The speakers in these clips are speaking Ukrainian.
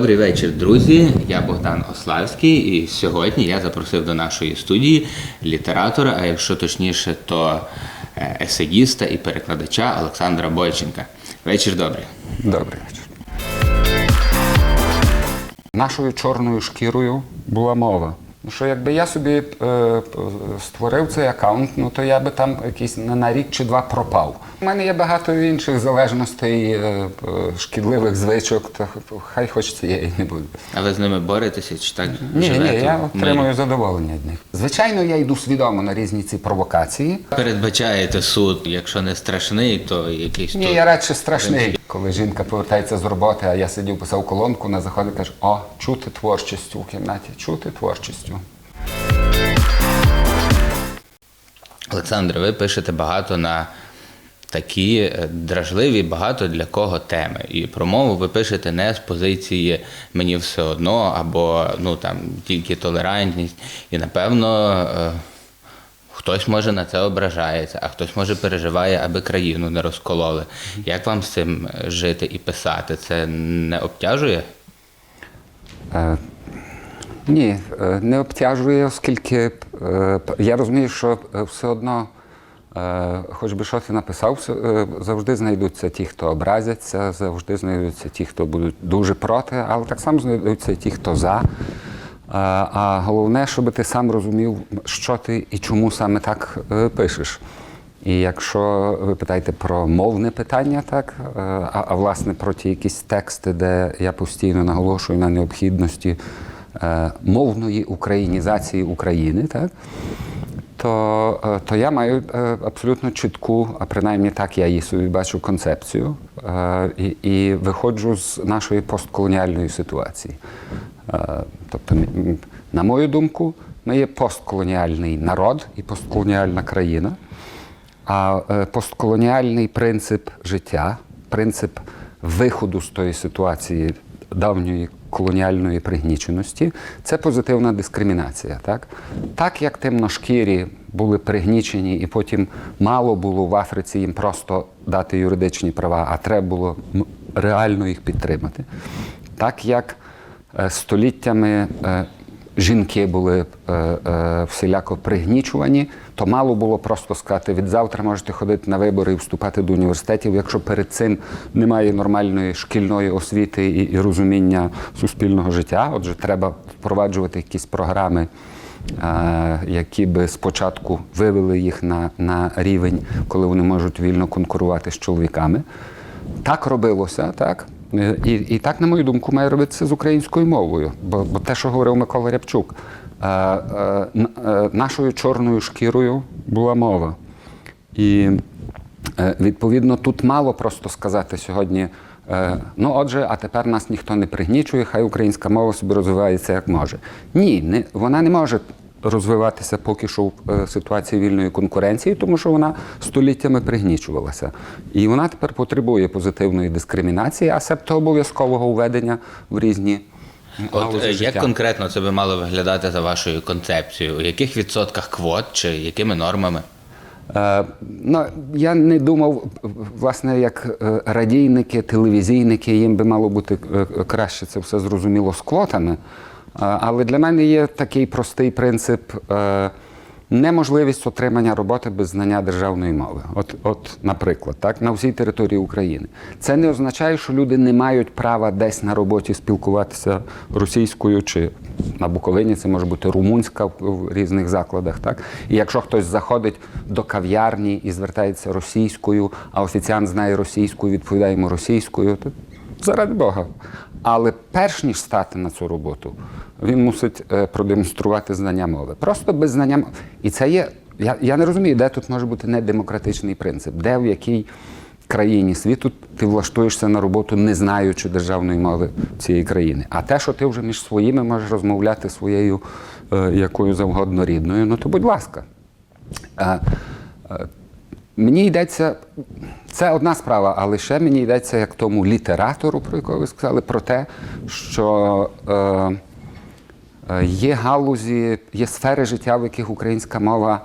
Добрий вечір, друзі. Я Богдан Ославський, і сьогодні я запросив до нашої студії літератора, а якщо точніше, то е, есеїста і перекладача Олександра Бойченка. Вечір добрий. Добрий вечір. Нашою чорною шкірою була мова. Ну, Що якби я собі е, створив цей аккаунт, ну то я би там якийсь на, на рік чи два пропав. У мене є багато інших залежностей, е, п- шкідливих звичок, то хай хоч цієї не буде. А ви з ними боретеся чи так Ні, живете? ні, я в мирі? отримую задоволення від них. Звичайно, я йду свідомо на різні ці провокації. Передбачаєте суд, якщо не страшний, то якийсь Ні, тут- я радше страшний. Коли жінка повертається з роботи, а я сидів, писав колонку, вона заходить каже: О, чути творчістю в кімнаті, чути творчістю. Олександре, ви пишете багато на такі е, дражливі, багато для кого теми. І про мову ви пишете не з позиції мені все одно, або ну там тільки толерантність. І напевно е, хтось може на це ображається, а хтось може переживає, аби країну не розкололи. Як вам з цим е, жити і писати? Це не обтяжує? Е, ні, е, не обтяжує, оскільки е, я розумію, що е, все одно, е, хоч би що ти написав, е, завжди знайдуться ті, хто образяться, завжди знайдуться ті, хто будуть дуже проти, але так само знайдуться ті, хто за. А головне, щоб ти сам розумів, що ти і чому саме так е, пишеш. І якщо ви питаєте про мовне питання, так, е, а, а власне про ті якісь тексти, де я постійно наголошую на необхідності е, мовної українізації України, так, то, то я маю абсолютно чітку, а принаймні так я її собі бачу концепцію, і, і виходжу з нашої постколоніальної ситуації. Е, Тобто, на мою думку, ми є постколоніальний народ і постколоніальна країна. А е, постколоніальний принцип життя, принцип виходу з тої ситуації давньої колоніальної пригніченості це позитивна дискримінація. Так, так як темношкірі були пригнічені, і потім мало було в Африці їм просто дати юридичні права, а треба було реально їх підтримати. Так як століттями е, жінки були е, е, всіляко пригнічувані, то мало було просто сказати, від завтра можете ходити на вибори і вступати до університетів, якщо перед цим немає нормальної шкільної освіти і, і розуміння суспільного життя. Отже, треба впроваджувати якісь програми. е, Які би спочатку вивели їх на, на рівень, коли вони можуть вільно конкурувати з чоловіками. Так робилося, так. Е, І, і так, на мою думку, має робитися з українською мовою. Бо, бо те, що говорив Микола Рябчук, е, е, е, нашою чорною шкірою була мова. І е, відповідно тут мало просто сказати сьогодні. е, Ну, отже, а тепер нас ніхто не пригнічує, хай українська мова собі розвивається як може. Ні, не, вона не може розвиватися поки що в е, ситуації вільної конкуренції, тому що вона століттями пригнічувалася. І вона тепер потребує позитивної дискримінації, а себто обов'язкового введення в різні. От е, як життя. конкретно це би мало виглядати за вашою концепцією? У яких відсотках квот чи якими нормами? Е, ну, я не думав, власне, як е, радійники, телевізійники, їм би мало бути краще це все зрозуміло з квотами. Е, але для мене є такий простий принцип. е, Неможливість отримання роботи без знання державної мови. От, от, наприклад, так, на всій території України. Це не означає, що люди не мають права десь на роботі спілкуватися російською чи на Буковині це може бути румунська в- різних закладах. Так? І якщо хтось заходить до кав'ярні і звертається російською, а офіціант знає російською, відповідає йому російською, то заради Бога. Але перш ніж стати на цю роботу, він мусить е, продемонструвати знання мови. Просто без знання мови. І це є. Я, я не розумію, де тут може бути недемократичний принцип, де в якій країні світу ти влаштуєшся на роботу, не знаючи державної мови цієї країни. А те, що ти вже між своїми можеш розмовляти своєю е, якою завгодно рідною, ну то будь ласка. Е, е, Мені йдеться, це одна справа, але ще мені йдеться як тому літератору, про якого ви сказали, про те, що е, е, є галузі, є сфери життя, в яких українська мова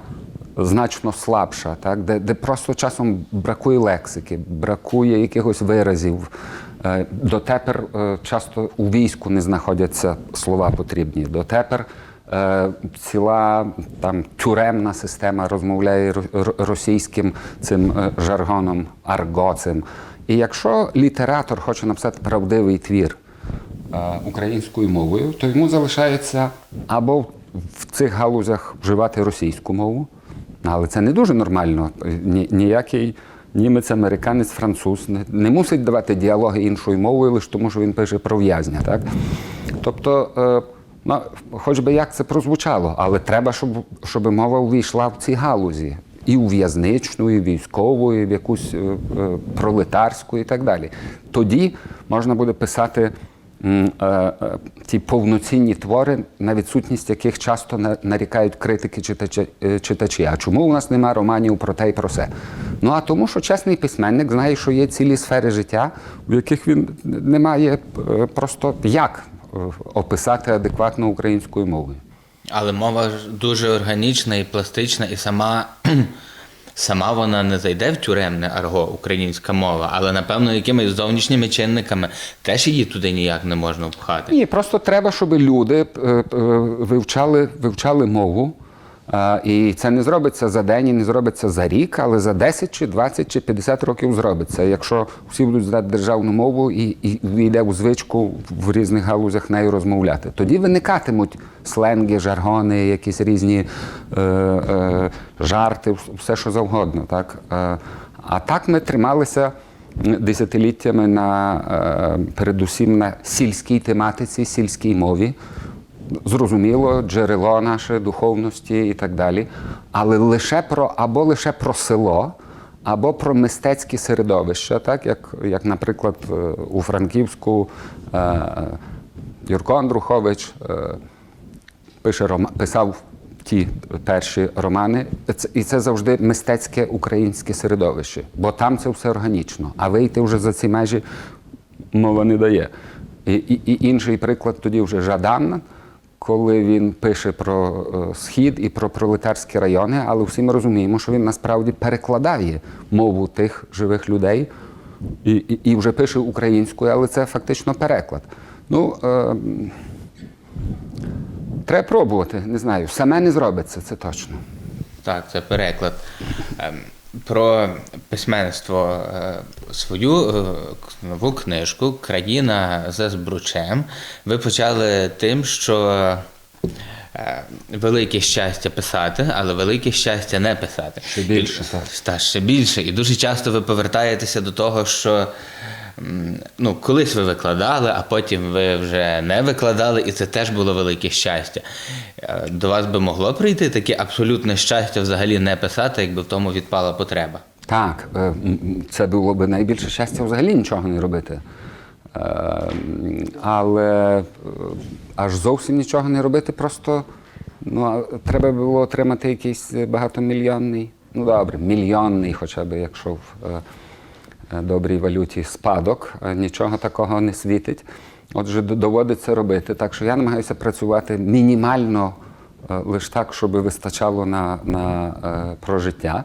значно слабша, так? Де, де просто часом бракує лексики, бракує якихось виразів, Е, Дотепер е, часто у війську не знаходяться слова потрібні. Дотепер ціла там тюремна система розмовляє ро- ро- російським цим е, жаргоном, аргоцем. І якщо літератор хоче написати правдивий твір е, українською мовою, то йому залишається або в цих галузях вживати російську мову, але це не дуже нормально. Ні, ніякий німець, американець, француз не, мусить давати діалоги іншою мовою, лише тому, що він пише про в'язня. Так? Тобто, е, ну, хоч би як це прозвучало, але треба, щоб, щоб мова увійшла в ці галузі. І у в'язничну, і військову, і в якусь е, е, пролетарську, і так далі. Тоді можна буде писати е, е, ті повноцінні твори, на відсутність яких часто на- нарікають критики читачі, е, читачі. А чому у нас немає романів про те і про все? Ну а тому, що чесний письменник знає, що є цілі сфери життя, в яких він не має е, просто як описати адекватно українською мовою. Але мова ж дуже органічна і пластична, і сама, сама вона не зайде в тюремне арго, українська мова, але напевно якимись зовнішніми чинниками теж її туди ніяк не можна впхати. Ні, просто треба, щоб люди е, е, вивчали, вивчали мову. І це не зробиться за день і не зробиться за рік, але за 10 чи 20 чи 50 років зробиться. Якщо всі будуть знати державну мову і, і війде у звичку в різних галузях нею розмовляти, тоді виникатимуть сленги, жаргони, якісь різні е, е, жарти, все що завгодно. Так? Е, а так ми трималися десятиліттями на е, передусім на сільській тематиці, сільській мові. Зрозуміло, джерело наше духовності і так далі. Але лише про або лише про село, або про мистецькі середовища, так як, як наприклад, е, у Франківську е, е, Юрко Андрухович пише писав ті перші романи, і це завжди мистецьке українське середовище, бо там це все органічно. А вийти вже за ці межі мова не дає. І, і, і інший приклад тоді вже Жадан, коли він пише про е, схід і про пролетарські райони, але всі ми розуміємо, що він насправді перекладає мову тих живих людей і, і, і вже пише українською, але це фактично переклад. Ну, е, Треба пробувати, не знаю. Саме не зробиться, це точно. Так, це переклад. Про письменство е, свою е, нову книжку Країна за збручем. Ви почали тим, що е, велике щастя писати, але велике щастя не писати. Ще більше. Та, ще більше. І дуже часто ви повертаєтеся до того, що ну, колись ви викладали, а потім ви вже не викладали, і це теж було велике щастя. Е, До вас би могло прийти таке абсолютне щастя взагалі не писати, якби в тому відпала потреба. Так, е, це було б найбільше щастя взагалі нічого не робити. Е, Але аж зовсім нічого не робити, просто ну, треба було отримати якийсь багатомільйонний, ну добре, мільйонний, хоча б якщо в добрій валюті спадок, е, нічого такого не світить. Отже, доводиться робити. Так що я намагаюся працювати мінімально е, лише так, щоб вистачало на, на е, прожиття.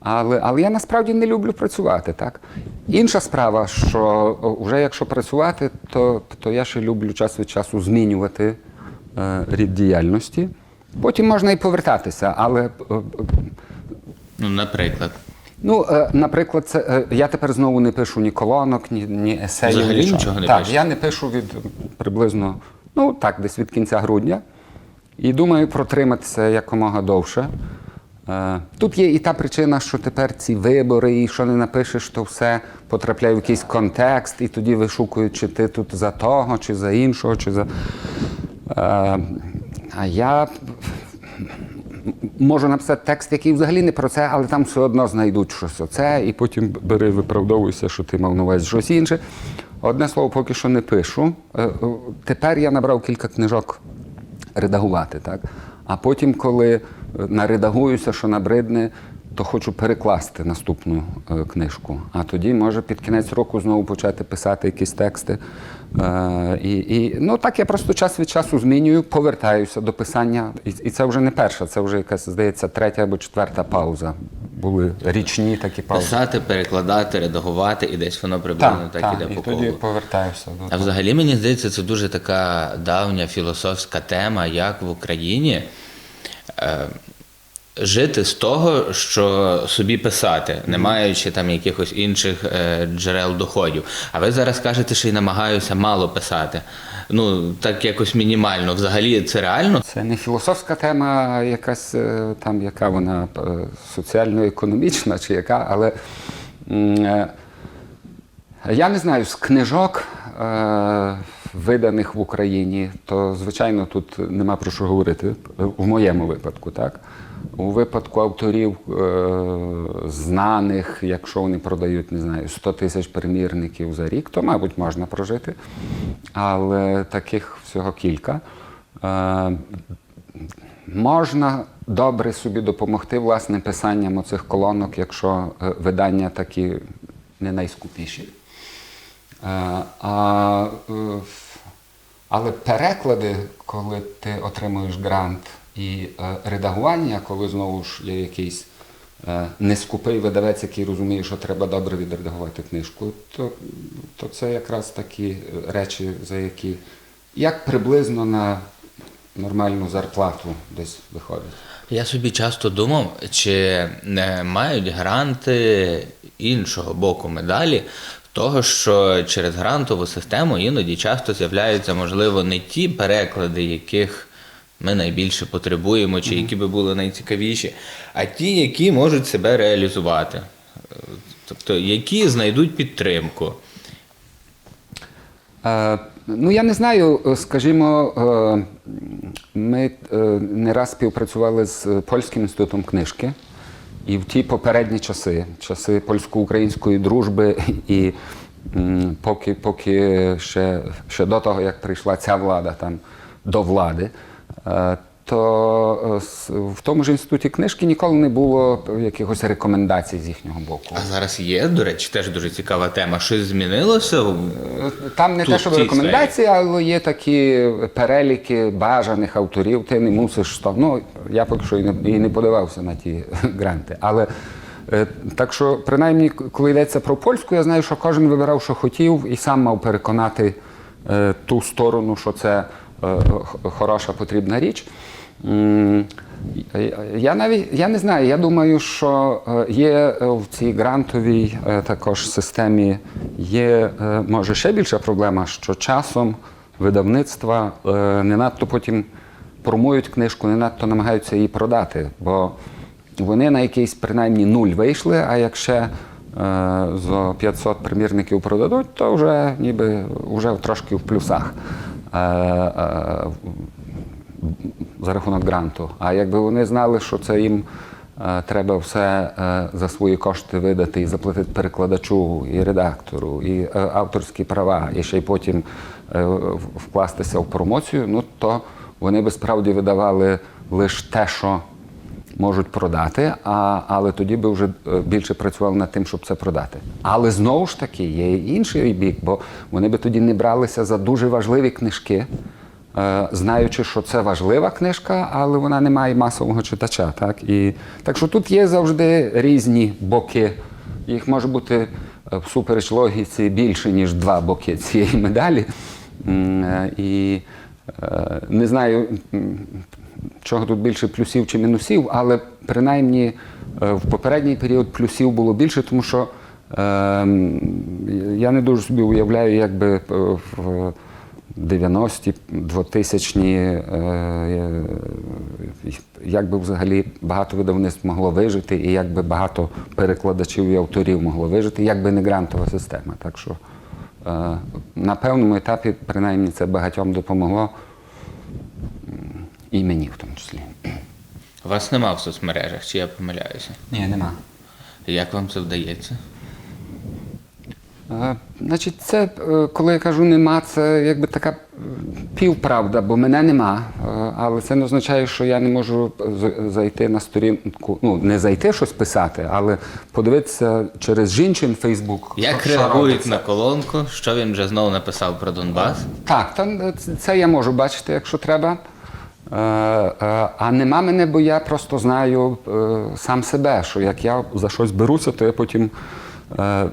Але, але я насправді не люблю працювати. Так? Інша справа, що вже якщо працювати, то, то я ще люблю час від часу змінювати е, рід діяльності. Потім можна і повертатися, але е, е, Ну, наприклад. Ну, е, наприклад, це, е, я тепер знову не пишу ні колонок, ні, ні есеїв. Взагалі нічого не так, пишете? я не пишу від приблизно, ну так, десь від кінця грудня. І думаю протриматися якомога довше. Е, Тут є і та причина, що тепер ці вибори, і що не напишеш, то все потрапляє в якийсь контекст, і тоді вишукують, чи ти тут за того, чи за іншого, чи за. А я можу написати текст, який взагалі не про це, але там все одно знайдуть щось оце, і потім бери, виправдовуйся, що ти мав на увазі щось інше. Одне слово, поки що не пишу. Е, е, Тепер я набрав кілька книжок редагувати, так? А потім, коли е, наредагуюся, що набридне, то хочу перекласти наступну е, книжку. А тоді, може, під кінець року знову почати писати якісь тексти. Е, і, і, ну, так я просто час від часу змінюю, повертаюся до писання. І, і це вже не перша, це вже якась, здається, третя або четверта пауза були річні такі паузи. Писати, перекладати, редагувати, і десь воно приблизно так, іде і по тоді колу. повертаюся до А взагалі мені здається, це дуже така давня філософська тема, як в Україні е, жити з того, що собі писати, не маючи там якихось інших е, джерел доходів. А ви зараз кажете, що й намагаюся мало писати. Ну, так якось мінімально. Взагалі це реально? Це не філософська тема, якась е, там, яка вона е, соціально-економічна чи яка, але я не знаю, з книжок, виданих в Україні, то звичайно тут нема про що говорити. В моєму випадку, так? У випадку авторів е, знаних, якщо вони продають, не знаю, 100 тисяч примірників за рік, то, мабуть, можна прожити. Але таких всього кілька. Е, Можна добре собі допомогти власне писанням оцих колонок, якщо е, видання такі не найскупіші. Е, А, е, але переклади, коли ти отримуєш грант, і е, редагування, коли знову ж є якийсь е, нескупий видавець, який розуміє, що треба добре відредагувати книжку, то, то це якраз такі е, речі, за які як приблизно на нормальну зарплату десь виходить. Я собі часто думав, чи не мають гранти іншого боку медалі, того, що через грантову систему іноді часто з'являються, можливо, не ті переклади, яких ми найбільше потребуємо, чи які би були найцікавіші, а ті, які можуть себе реалізувати. Тобто, які знайдуть підтримку. Е, Ну, я не знаю, скажімо, е, ми е, не раз співпрацювали з Польським інститутом книжки, і в ті попередні часи, часи польсько-української дружби, і м, поки, поки ще, ще до того, як прийшла ця влада там до влади, то е, в тому ж інституті книжки ніколи не було якихось рекомендацій з їхнього боку. А зараз є, до речі, теж дуже цікава тема. Щось змінилося? Там не Тут те, що рекомендації, але є такі переліки бажаних авторів. Ти не мусиш то. Ну я поки що і не, і не подавався на ті гранти. Але е, так що, принаймні, коли йдеться про польську, я знаю, що кожен вибирав, що хотів, і сам мав переконати е, ту сторону, що це е, хороша потрібна річ. Я навіть я не знаю. Я думаю, що е, є е, в цій грантовій е, також системі є е, може ще більша проблема, що часом видавництва е, не надто потім промують книжку, не надто намагаються її продати, бо вони на якийсь принаймні нуль вийшли, а як ще е, 500 примірників продадуть, то вже ніби вже трошки в плюсах. Е, е, за рахунок гранту. А якби вони знали, що це їм е, треба все за свої кошти видати і заплатити перекладачу, і редактору, і авторські права, і ще й потім вкластися в промоцію, ну то вони би справді видавали лише те, що можуть продати, а, але тоді би вже е, більше працювали над тим, щоб це продати. Але знову ж таки є інший бік, бо вони би тоді не бралися за дуже важливі книжки, е, знаючи, що це важлива книжка, але вона не має масового читача. Так, і, так що тут є завжди різні боки. Їх може бути е, всупереч логіці більше, ніж два боки цієї медалі. І не знаю, чого тут більше плюсів чи мінусів, але принаймні е, в попередній період плюсів було більше, тому що е, я не дуже собі уявляю, як би е, в 90-ті, 2000-ні, е, як би взагалі багато видавництв могло вижити, і як би багато перекладачів і авторів могло вижити, як би не грантова система. Так що на певному етапі, принаймні, це багатьом допомогло. І мені в тому числі. Вас нема в соцмережах, чи я помиляюся? Ні, нема. Як вам це вдається? Е, Значить, це е, коли я кажу нема, це якби така е, півправда, бо мене нема. Е, Але це не означає, що я не можу зайти на сторінку, ну не зайти щось писати, але подивитися через жінчин Фейсбук. Як реагують на колонку? Що він вже знову написав про Донбас? Так, там це я можу бачити, якщо треба. Е, е, а нема мене, бо я просто знаю е, сам себе, що як я за щось беруся, то я потім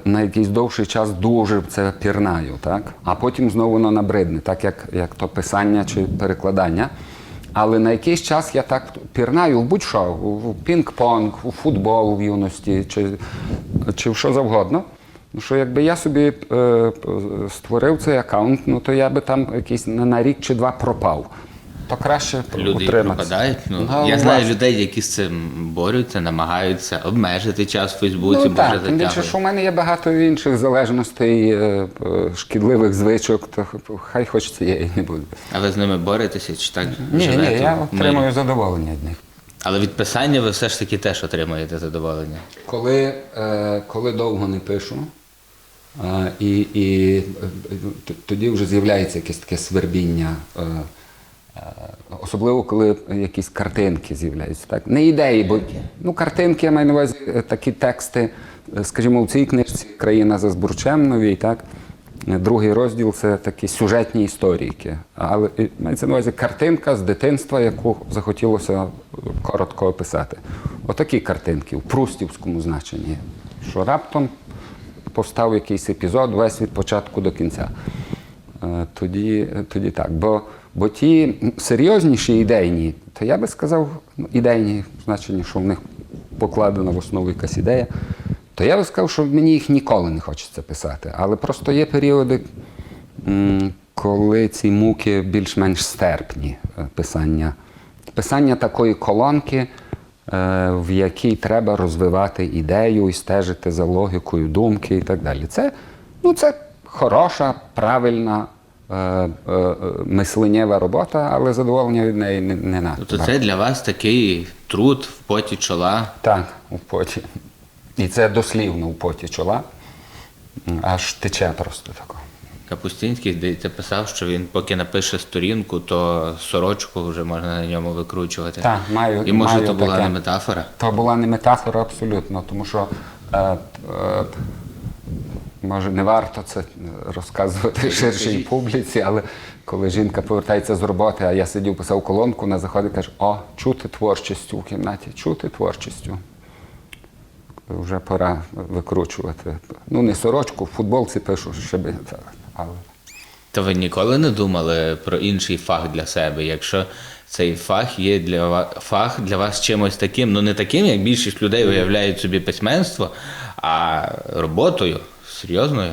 на якийсь довший час дуже це пірнаю, так? а потім знову воно набридне, так як, як то писання чи перекладання. Але на якийсь час я так пірнаю в будь-що, в пінг-понг, у футбол в юності чи, чи в що завгодно. Ну, що якби я собі е, створив цей аккаунт, ну то я би там якийсь на рік чи два пропав. То краще Люди утриматися. пропадають. Ну, Ну, я знаю людей, які з цим борються, намагаються обмежити час в Фейсбуці, Ну так, тим більше, що в мене є багато інших залежностей, е, е, шкідливих звичок, то хай хоч цієї не буде. А ви з ними боретеся чи так Ні, живете? ні, я мирі? отримую задоволення від них. Але від писання ви все ж таки теж отримуєте задоволення. Коли, е, коли довго не пишу, е, і, і е, тоді вже з'являється якесь таке свербіння. Е, особливо, коли якісь картинки з'являються. Так? Не ідеї, бо ну, картинки, я маю на увазі е, такі тексти, е, скажімо, в цій книжці Країна за збурчем новій, так? Е, Другий розділ це такі сюжетні історійки. Але мається на увазі картинка з дитинства, яку захотілося коротко описати. Отакі картинки в прустівському значенні. Що раптом постав якийсь епізод весь від початку до кінця. Е, Тоді, тоді так. Бо, бо ті серйозніші ідейні, то я би сказав, ну, ідейні в значенні, що в них покладена в основу якась ідея, то я би сказав, що мені їх ніколи не хочеться писати. Але просто є періоди, коли ці муки більш-менш стерпні е, писання. Писання такої колонки, е, в якій треба розвивати ідею і стежити за логікою думки і так далі. Це, ну, це хороша, правильна мисленнєва робота, але задоволення від неї не, не надто. Тобто це для вас такий труд в поті чола. Так, у поті. І це дослівно у поті чола. Аж тече просто тако. Капустинський, здається, писав, що він поки напише сторінку, то сорочку вже можна на ньому викручувати. Так, маю- І може маю то була таке. не метафора. То була не метафора абсолютно, тому що е, е, може не варто це розказувати ширшій публіці, але коли жінка повертається з роботи, а я сидів, писав колонку, вона заходить і каже, о, чути творчістю в кімнаті, чути творчістю. Вже пора викручувати. Ну, не сорочку, в футболці пишу, ще би. Але То ви ніколи не думали про інший фах для себе, якщо цей фах є для вас фах для вас чимось таким, ну не таким, як більшість людей уявляють собі письменство, а роботою серйозною.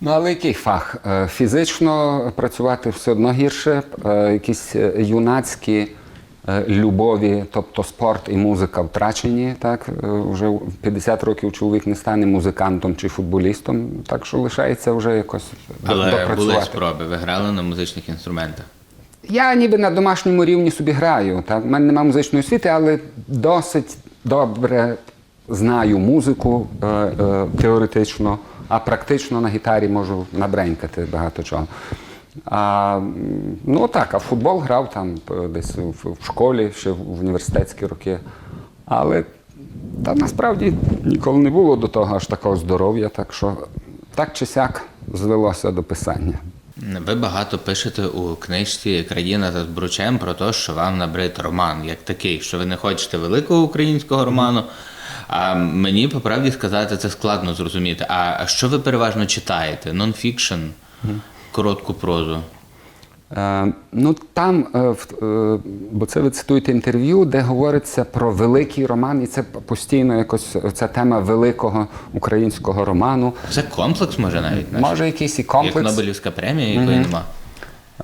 Ну, але який фах? Е, Фізично працювати все одно гірше, е, якісь е, юнацькі любові, тобто спорт і музика втрачені. Так? Вже 50 років чоловік не стане музикантом чи футболістом, так що лишається вже якось Але були спроби, ви грали на музичних інструментах. Я ніби на домашньому рівні собі граю. Так? У мене немає музичної освіти, але досить добре знаю музику е, е, теоретично, а практично на гітарі можу набренькати багато чого. А, ну так, а футбол грав там е, десь в, в школі, ще в університетські роки. Але та насправді ніколи не було до того аж такого здоров'я, так що так чи сяк звелося до писання. Ви багато пишете у книжці Країна за збручем про те, що вам набрид роман як такий, що ви не хочете великого українського роману. А мені по правді сказати, це складно зрозуміти. А що ви переважно читаєте? Нонфікшн, коротку прозу. Е, ну там, е, е, бо це ви цитуєте інтерв'ю, де говориться про великий роман, і це постійно якось ця тема великого українського роману. Це комплекс, може навіть наче? Може, якийсь і як комплекс. Нобелівська премія, якої нема.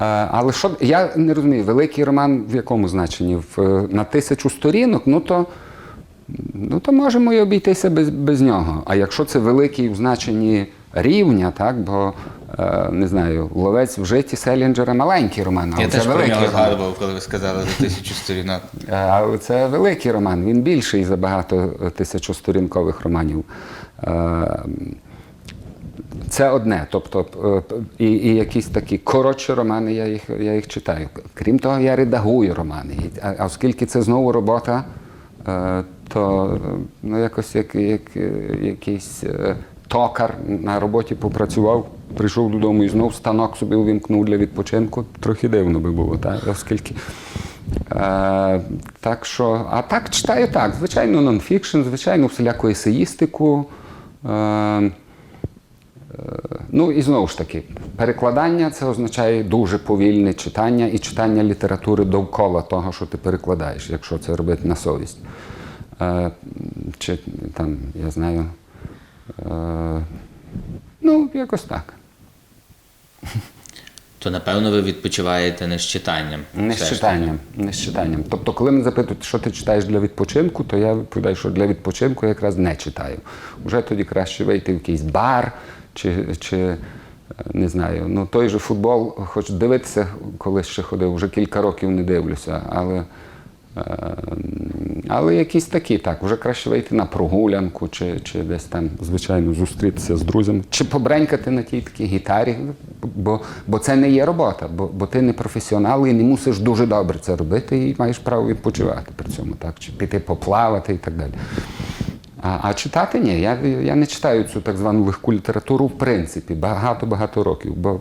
Е, Але що я не розумію, великий роман в якому значенні? В, на тисячу сторінок, ну то, ну то можемо і обійтися без, без нього. А якщо це великий в значенні рівня, так, бо не знаю, ловець в житті Селінджера маленький роман, але Я це теж про нього роман. згадував, коли ви сказали за тисячу сторінок. Е, Але це великий роман, він більший за багато е, тисячосторінкових романів. Е, Це одне. Тобто, е, і, і якісь такі коротші романи, я їх, я їх читаю. Крім того, я редагую романи. А, а оскільки це знову робота, е, то е, ну, якось як, як е, якийсь е, токар на роботі попрацював, прийшов додому і знов станок собі увімкнув для відпочинку. Трохи дивно би було, так? оскільки Е, так що, а так читаю так. Звичайно, нонфікшн, звичайно, всіляку есеїстику. Е, е, ну і знову ж таки, перекладання це означає дуже повільне читання і читання літератури довкола того, що ти перекладаєш, якщо це робити на совість. Е, чи там, я знаю. Е, ну, якось так. То напевно ви відпочиваєте не з читанням. Не з читанням, не з читанням. Тобто, коли мене запитують, що ти читаєш для відпочинку, то я відповідаю, що для відпочинку я якраз не читаю. Уже тоді краще вийти в якийсь бар чи, чи е, не знаю, ну той же футбол, хоч дивитися, колись ще ходив, вже кілька років не дивлюся, але. Е, Але якісь такі, так, вже краще вийти на прогулянку, чи, чи десь там, звичайно, зустрітися з друзями, чи побренькати на тій такій гітарі, бо, бо це не є робота, бо, бо ти не професіонал і не мусиш дуже добре це робити, і маєш право відпочивати при цьому, так, чи піти поплавати і так далі. А, а читати ні, я, я не читаю цю так звану легку літературу в принципі багато-багато років. Бо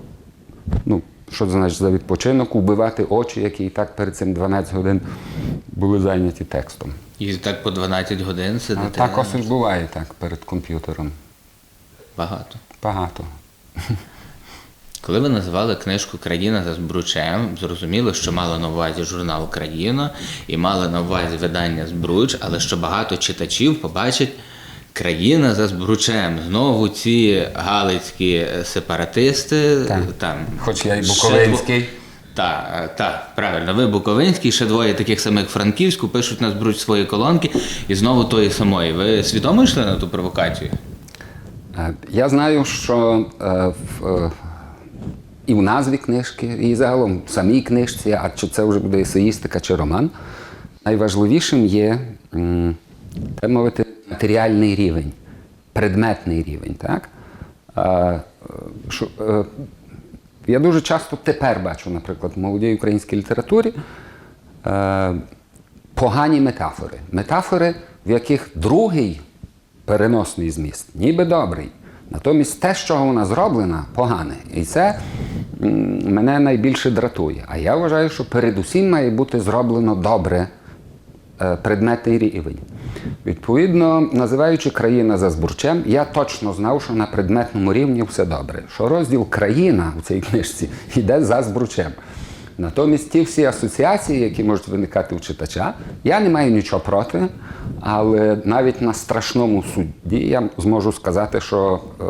ну, що це значить за відпочинок, убивати очі, які і так перед цим 12 годин були зайняті текстом. І так по 12 годин А так ось буває так перед комп'ютером. Багато. Багато. Коли ви називали книжку Країна за збручем, зрозуміло, що мало на увазі журнал Країна і мало на увазі видання Збруч, але що багато читачів побачать країна за збручем. Знову ці галицькі е, сепаратисти. Так. Там, Хоч я і буковинський. Так, так, правильно. Ви Буковинський, ще двоє таких самих Франківську, пишуть на збруч свої колонки і знову тої самої. Ви свідомо йшли на ту провокацію? Е, Я знаю, що е, в, е, і в назві книжки, і загалом в самій книжці, а чи це вже буде есеїстика чи роман, найважливішим є, так мовити, матеріальний рівень, предметний рівень. Так? Е, я дуже часто тепер бачу, наприклад, в молодій українській літературі е, погані метафори. Метафори, в яких другий переносний зміст, ніби добрий. Натомість те, з чого вона зроблена, погане. І це мене найбільше дратує. А я вважаю, що передусім має бути зроблено добре е, предметний рівень. Відповідно, називаючи країна за збурчем, я точно знав, що на предметному рівні все добре. Що розділ країна у цій книжці йде за збручем. Натомість ті всі асоціації, які можуть виникати у читача, я не маю нічого проти, але навіть на страшному суді я зможу сказати, що е,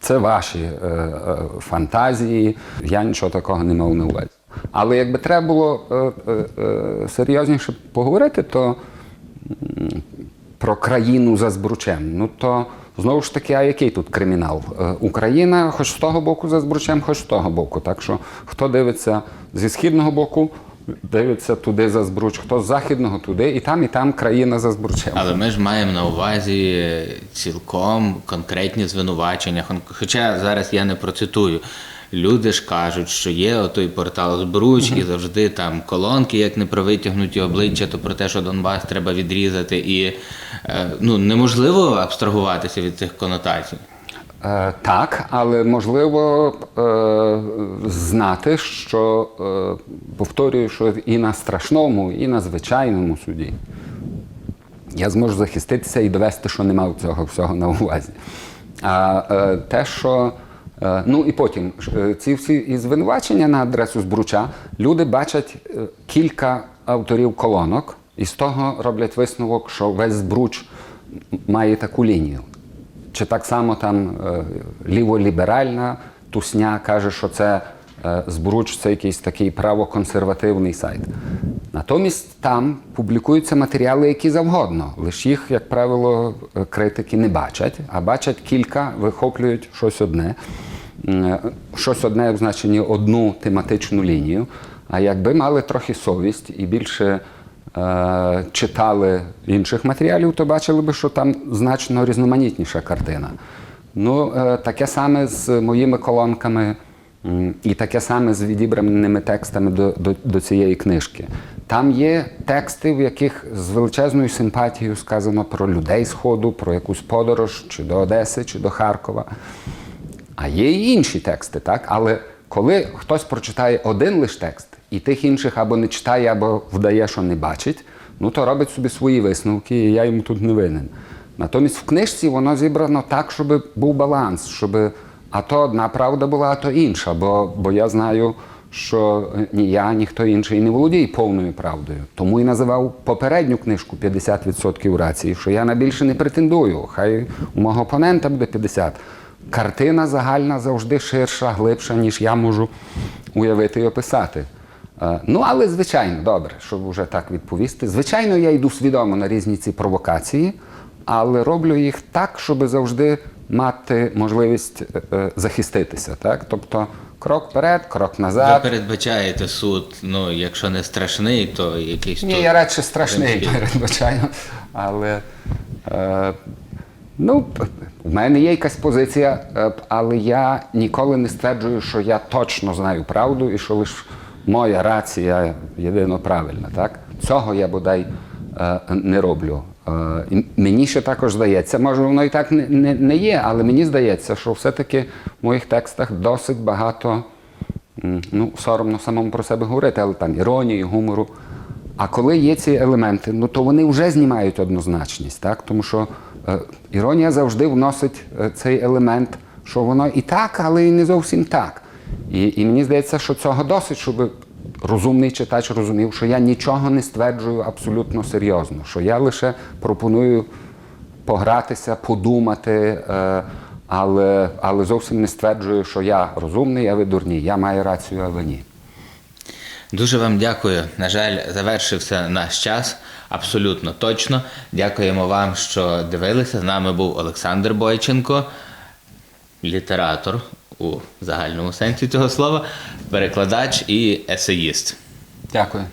це ваші е, фантазії, я нічого такого не мав на увазі. Але якби треба було е, е, е, серйозніше поговорити, то про країну за збручем. Ну то знову ж таки, а який тут кримінал? Україна хоч з того боку за збручем, хоч з того боку. Так що хто дивиться зі східного боку, дивиться туди за збруч, хто з західного туди, і там, і там країна за збручем. Але ми ж маємо на увазі цілком конкретні звинувачення. Хоча зараз я не процитую. Люди ж кажуть, що є отой портал Збруч, і завжди там колонки, як не про витягнуті обличчя, то про те, що Донбас треба відрізати. І е, ну, неможливо абстрагуватися від цих конотацій. Е, так, але можливо е, знати, що е, повторюю, що і на страшному, і на звичайному суді я зможу захиститися і довести, що не мав цього всього на увазі. А е, те, що ну і потім е, ці всі і звинувачення на адресу збруча люди бачать е, кілька авторів колонок, і з того роблять висновок, що весь збруч має таку лінію. Чи так само там е, ліволіберальна тусня каже, що це е, збруч, це якийсь такий правоконсервативний сайт. Натомість там публікуються матеріали, які завгодно. Лише їх, як правило, е, критики не бачать, а бачать кілька, вихоплюють щось одне. Щось одне в значенні одну тематичну лінію. А якби мали трохи совість і більше е, читали інших матеріалів, то бачили би, що там значно різноманітніша картина. Ну, е, таке саме з моїми колонками і таке саме з відібраними текстами до, до, до цієї книжки. Там є тексти, в яких з величезною симпатією сказано про людей Сходу, про якусь подорож чи до Одеси, чи до Харкова. А є і інші тексти, так? Але коли хтось прочитає один лише текст і тих інших або не читає, або вдає, що не бачить, ну то робить собі свої висновки, і я йому тут не винен. Натомість в книжці воно зібрано так, щоб був баланс, щоб а то одна правда була, а то інша. Бо, бо я знаю, що ні я, ні хто інший не володіє повною правдою. Тому і називав попередню книжку 50% рації, що я на більше не претендую. Хай у мого опонента буде 50%. Картина загальна завжди ширша, глибша, ніж я можу уявити і описати. Е, Ну, але звичайно, добре, щоб вже так відповісти. Звичайно, я йду свідомо на різні ці провокації, але роблю їх так, щоб завжди мати можливість е, е, захиститися. Так? Тобто крок вперед, крок назад. Ви передбачаєте суд, ну, якщо не страшний, то якийсь Ні, тут я радше страшний передбачаю. Але е, ну, в мене є якась позиція, е, але я ніколи не стверджую, що я точно знаю правду і що лише моя рація єдино правильна. Так? Цього я бодай не роблю. Мені ще також здається, може воно і так не, не, не є, але мені здається, що все-таки в моїх текстах досить багато. Ну, соромно самому про себе говорити, але там іронії, гумору. А коли є ці елементи, ну то вони вже знімають однозначність, так? Тому що е, іронія завжди вносить е, цей елемент, що воно і так, але і не зовсім так. І, і мені здається, що цього досить, щоб розумний читач розумів, що я нічого не стверджую абсолютно серйозно, що я лише пропоную погратися, подумати, е, але, але зовсім не стверджую, що я розумний, а ви дурні. Я маю рацію, а ви ні. Дуже вам дякую. На жаль, завершився наш час. Абсолютно точно. Дякуємо вам, що дивилися. З нами був Олександр Бойченко, літератор у загальному сенсі цього слова, перекладач і есеїст. Дякую.